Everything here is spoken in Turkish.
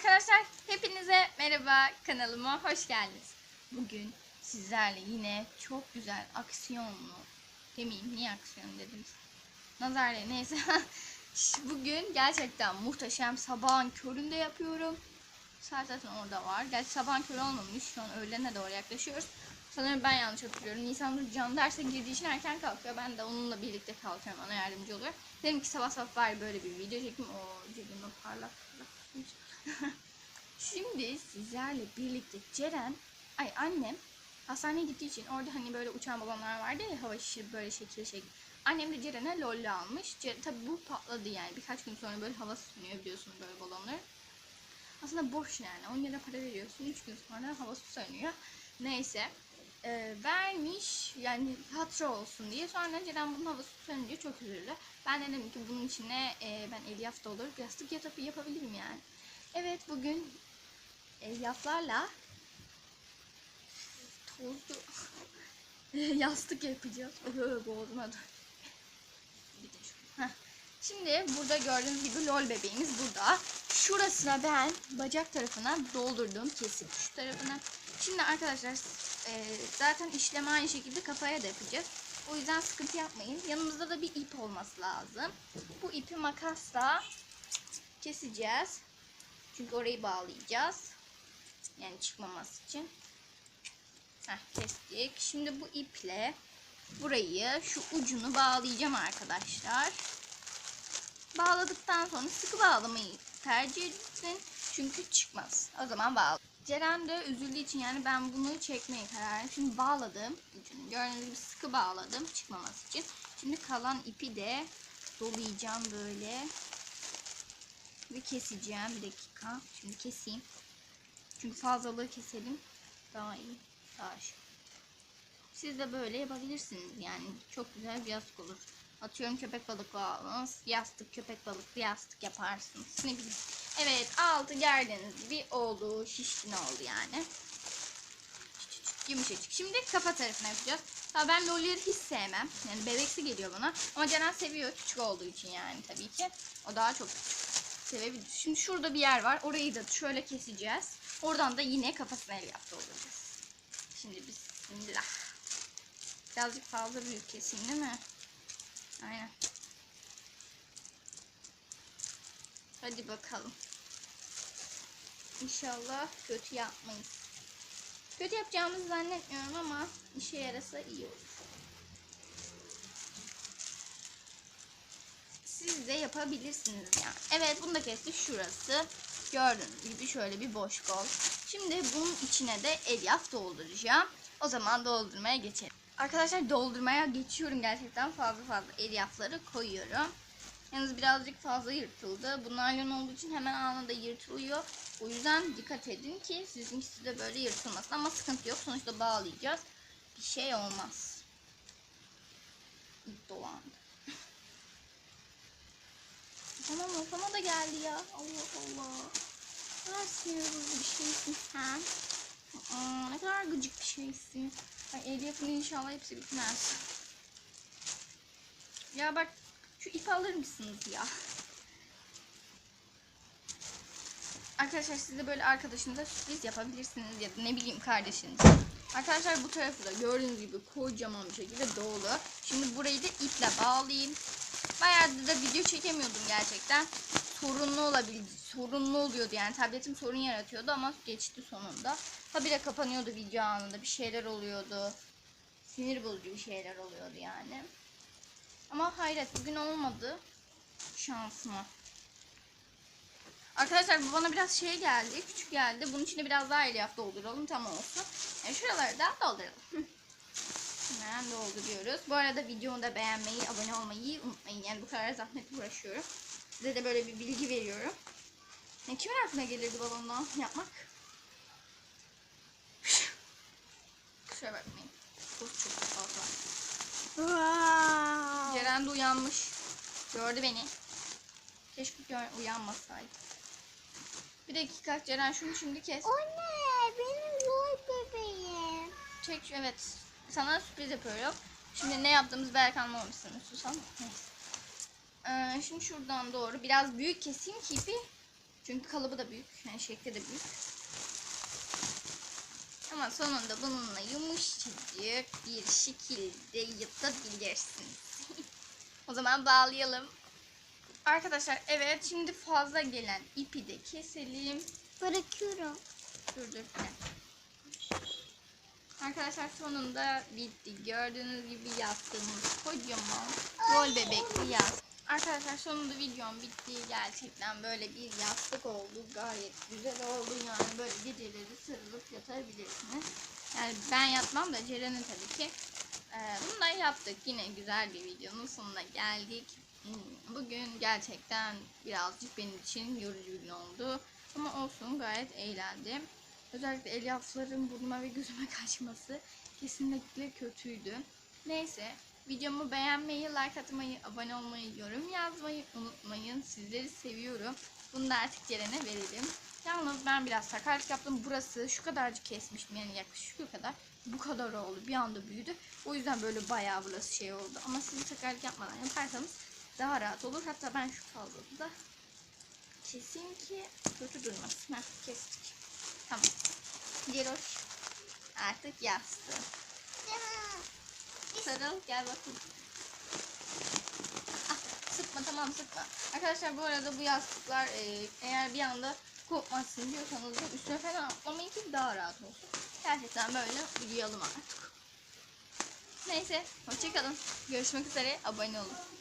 Arkadaşlar hepinize merhaba kanalıma hoş geldiniz. Bugün sizlerle yine çok güzel aksiyonlu demeyeyim niye aksiyon dedim. Nazarla neyse. Bugün gerçekten muhteşem sabahın köründe yapıyorum. Saat zaten orada var. Gerçi sabahın körü olmamış. Şu an öğlene doğru yaklaşıyoruz. Sanırım ben yanlış hatırlıyorum. Nisan Nur can derse girdiği için erken kalkıyor. Ben de onunla birlikte kalkıyorum. Ona yardımcı oluyor. Dedim ki sabah sabah bari böyle bir video çekeyim. O cebimde parlak parlak. Şimdi sizlerle birlikte Ceren, ay annem hastaneye gittiği için orada hani böyle uçan balonlar vardı ya hava şişirip böyle şekil şekil. Annem de Ceren'e lolle almış. Ceren, tabii bu patladı yani. Birkaç gün sonra böyle hava sınıyor biliyorsunuz böyle balonları. Aslında boş yani. 10 lira para veriyorsun. 3 gün sonra havası sönüyor. Neyse. Ee, vermiş yani hatıra olsun diye. Sonra Ceren bunun havası sönünce çok üzüldü. Ben de dedim ki bunun içine e, ben elyaf da olur. Yastık yatıp yapabilirim yani. Evet bugün elyaflarla tozlu yastık yapacağız. Öh, Boğazıma dur. Bir de. Şimdi burada gördüğünüz gibi lol bebeğimiz burada. Şurasına ben bacak tarafına doldurdum kesip şu tarafına. Şimdi arkadaşlar e, zaten işlemi aynı şekilde kafaya da yapacağız. O yüzden sıkıntı yapmayın. Yanımızda da bir ip olması lazım. Bu ipi makasla keseceğiz. Çünkü orayı bağlayacağız. Yani çıkmaması için. Heh, kestik. Şimdi bu iple burayı şu ucunu bağlayacağım arkadaşlar. Bağladıktan sonra sıkı bağlamayı tercih edin. Çünkü çıkmaz. O zaman bağla. Ceren de üzüldüğü için yani ben bunu çekmeye karar verdim. Şimdi bağladım ucunu. Gördüğünüz gibi sıkı bağladım çıkmaması için. Şimdi kalan ipi de dolayacağım böyle. Ve keseceğim. Bir dakika. Şimdi keseyim. Çünkü fazlalığı keselim. Daha iyi. Daha şey. Siz de böyle yapabilirsiniz yani. Çok güzel bir yastık olur. Atıyorum köpek balıklı aldınız. Yastık köpek balıklı yastık yaparsınız. Ne bileyim. Evet altı gördüğünüz gibi oldu. Şişkin oldu yani. Yumuşacık. Şimdi kafa tarafına yapacağız. Tabii ben lolleri hiç sevmem. Yani bebeksi geliyor bana. Ama Ceren seviyor küçük olduğu için yani tabii ki. O daha çok sevebilir. Şimdi şurada bir yer var. Orayı da şöyle keseceğiz. Oradan da yine kafasına el yaptı olacağız. Şimdi bismillah. Birazcık fazla büyük keseyim değil mi? Aynen. Hadi bakalım. İnşallah kötü yapmayız. Kötü yapacağımızı zannetmiyorum ama işe yarasa iyi olur. Siz de yapabilirsiniz yani. Evet bunu da kestik şurası. Gördüğünüz gibi şöyle bir boş bol. Şimdi bunun içine de elyaf dolduracağım. O zaman doldurmaya geçelim. Arkadaşlar doldurmaya geçiyorum gerçekten fazla fazla elyafları koyuyorum. Yalnız birazcık fazla yırtıldı. Bu naylon olduğu için hemen anında yırtılıyor. O yüzden dikkat edin ki sizinkisi de böyle yırtılmasın. Ama sıkıntı yok. Sonuçta bağlayacağız. Bir şey olmaz. Dolandı. Tamam ortama da geldi ya. Allah Allah. Ne kadar sinir bozucu bir şeysin sen. Aa, ne kadar gıcık bir şeysin. Ay Elyaf'ın inşallah hepsi bitmez. Ya bak şu ip alır mısınız ya? Arkadaşlar siz de böyle arkadaşınıza sürpriz yapabilirsiniz ya da ne bileyim kardeşiniz. Arkadaşlar bu tarafı da gördüğünüz gibi kocaman bir şekilde dolu. Şimdi burayı da iple bağlayayım. Bayağı da video çekemiyordum gerçekten. Sorunlu olabildi. Sorunlu oluyordu yani tabletim sorun yaratıyordu ama geçti sonunda. Tabi de kapanıyordu video anında bir şeyler oluyordu. Sinir bozucu bir şeyler oluyordu yani. Ama hayret bugün olmadı. Şansıma. Arkadaşlar bu bana biraz şey geldi. Küçük geldi. Bunun içine biraz daha elyaf dolduralım. Tam olsun. E, şuraları da dolduralım. Hemen dolduruyoruz. Bu arada videomu da beğenmeyi, abone olmayı unutmayın. Yani bu kadar zahmetli uğraşıyorum. Size de böyle bir bilgi veriyorum. Ne kimin aklına gelirdi balonla yapmak? Kusura bakmayın. Çok çok fazla. Ceren de uyanmış. Gördü beni. Keşke uyanmasaydı. Bir dakika Ceren şunu şimdi kes. O ne? Benim lol bebeğim. Çek şu- evet. Sana sürpriz yapıyorum. Şimdi ne yaptığımızı belki anlamamışsınız. Sus ama neyse. Ee, şimdi şuradan doğru biraz büyük keseyim ki ipi Çünkü kalıbı da büyük. Yani şekli de büyük. Ama sonunda bununla yumuşacık bir şekilde yatabilirsiniz. o zaman bağlayalım. Arkadaşlar evet şimdi fazla gelen ipi de keselim. Bırakıyorum. Dur dur. Arkadaşlar sonunda bitti. Gördüğünüz gibi yaptığımız kocaman rol bebekli yastık. Arkadaşlar sonunda videom bitti. Gerçekten böyle bir yastık oldu. Gayet güzel oldu. Yani böyle geceleri sarılıp yatabilirsiniz. Yani ben yatmam da Ceren'in tabii ki. Ee, bunu da yaptık. Yine güzel bir videonun sonuna geldik. Hmm, Bugün gerçekten birazcık benim için yorucu bir gün oldu. Ama olsun gayet eğlendim. Özellikle elyafların burnuma ve gözüme kaçması kesinlikle kötüydü. Neyse videomu beğenmeyi, like atmayı, abone olmayı, yorum yazmayı unutmayın. Sizleri seviyorum. Bunu da artık Ceren'e verelim. Yalnız ben biraz sakarlık yaptım. Burası şu kadarcık kesmiştim yani yaklaşık şu kadar. Bu kadar oldu. Bir anda büyüdü. O yüzden böyle bayağı burası şey oldu. Ama siz sakarlık yapmadan yaparsanız daha rahat olur. Hatta ben şu fazlalığı da keseyim ki kötü durmasın. Heh, kestik. Tamam. Ceroş artık yastı. Sarıl gel bakayım. Ah, sıkma tamam sıkma. Arkadaşlar bu arada bu yastıklar e, eğer bir anda kopmasın diyorsanız da üstüne falan atlamayın ki daha rahat olsun. Gerçekten böyle uyuyalım artık. Neyse hoşçakalın. Görüşmek üzere abone olun.